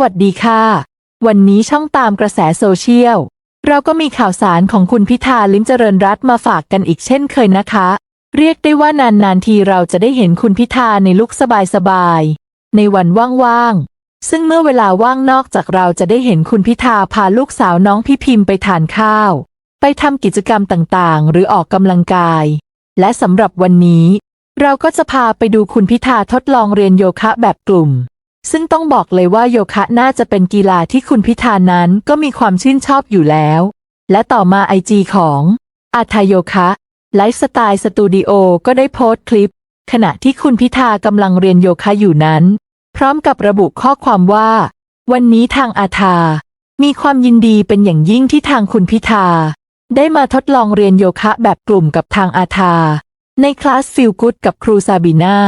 วัสดีค่ะ วันนี้ช่องตามกระแสโซเชียล เราก็มีข่าวสารของคุณพิธาลิ้มเจริญรัตมาฝากกันอีกเช่นเคยนะคะ เรียกได้ว่านานๆทีเราจะได้เห็นคุณพิธาในลุคสบายๆ ในวันว่างๆ ซึ่งเมื่อเวลาว่างนอกจากเราจะได้เห็นคุณพิธาพาลูกสาวน้องพี่พิมพ์ไปทานข้าว ไปทำกิจกรรมต่างๆ หรือออกกำลังกาย และสำหรับวันนี้ เราก็จะพาไปดูคุณพิธาทดลองเรียนโยคะแบบกลุ่ม ซึ่งต้องบอกเลยว่าโยคะน่าจะเป็นกีฬาที่คุณพิธานั้นก็มีความชื่นชอบอยู่แล้ว และต่อมาไอจีของอาทาโยคะไลฟ์สไตล์สตูดิโอก็ได้โพสต์คลิป ขณะที่คุณพิธากำลังเรียนโยคะอยู่นั้น พร้อมกับระบุข้อความว่า วันนี้ทางอาทา มีความยินดีเป็นอย่างยิ่งที่ทางคุณพิธา ได้มาทดลองเรียนโยคะแบบกลุ่มกับทางอาทา ในคลาสฟิลกุดกับครูซาบีนา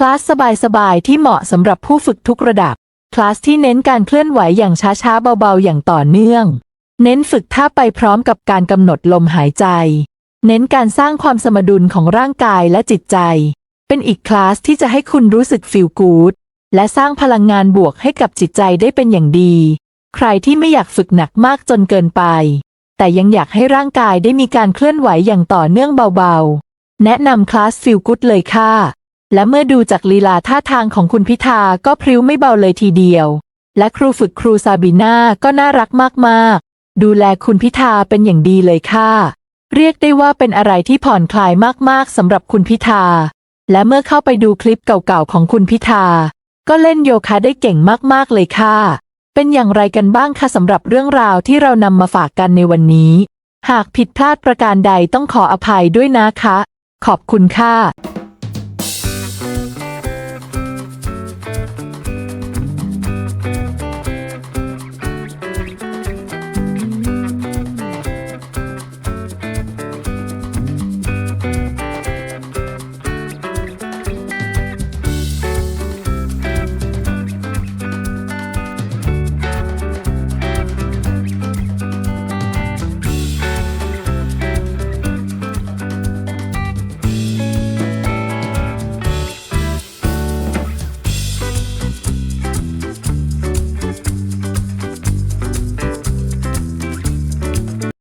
คลาสสบายๆที่เหมาะสำหรับผู้ฝึกทุกระดับ คลาสที่เน้นการเคลื่อนไหวอย่างช้าๆเบาๆอย่างต่อเนื่อง เน้นฝึกท่าไปพร้อมกับการกำหนดลมหายใจ เน้นการสร้างความสมดุลของร่างกายและจิตใจ เป็นอีกคลาสที่จะให้คุณรู้สึกฟีลกูดและสร้างพลังงานบวกให้กับจิตใจได้เป็นอย่างดี ใครที่ไม่อยากฝึกหนักมากจนเกินไป แต่ยังอยากให้ร่างกายได้มีการเคลื่อนไหวอย่างต่อเนื่องเบาๆ แนะนำคลาสฟิลกูดเลยค่ะ และเมื่อดูจากลีลาท่าทางของคุณพิธาก็พริ้วไม่เบาเลยทีเดียว และครูฝึกครูซาบีนาก็น่ารักมากๆ ดูแลคุณพิธาเป็นอย่างดีเลยค่ะ เรียกได้ว่าเป็นอะไรที่ผ่อนคลายมากๆสำหรับคุณพิธา และเมื่อเข้าไปดูคลิปเก่าๆของคุณพิธา ก็เล่นโยคะได้เก่งมากๆเลยค่ะ เป็นอย่างไรกันบ้างคะสำหรับเรื่องราวที่เรานำมาฝากกันในวันนี้ หากผิดพลาดประการใดต้องขออภัยด้วยนะคะ ขอบคุณค่ะ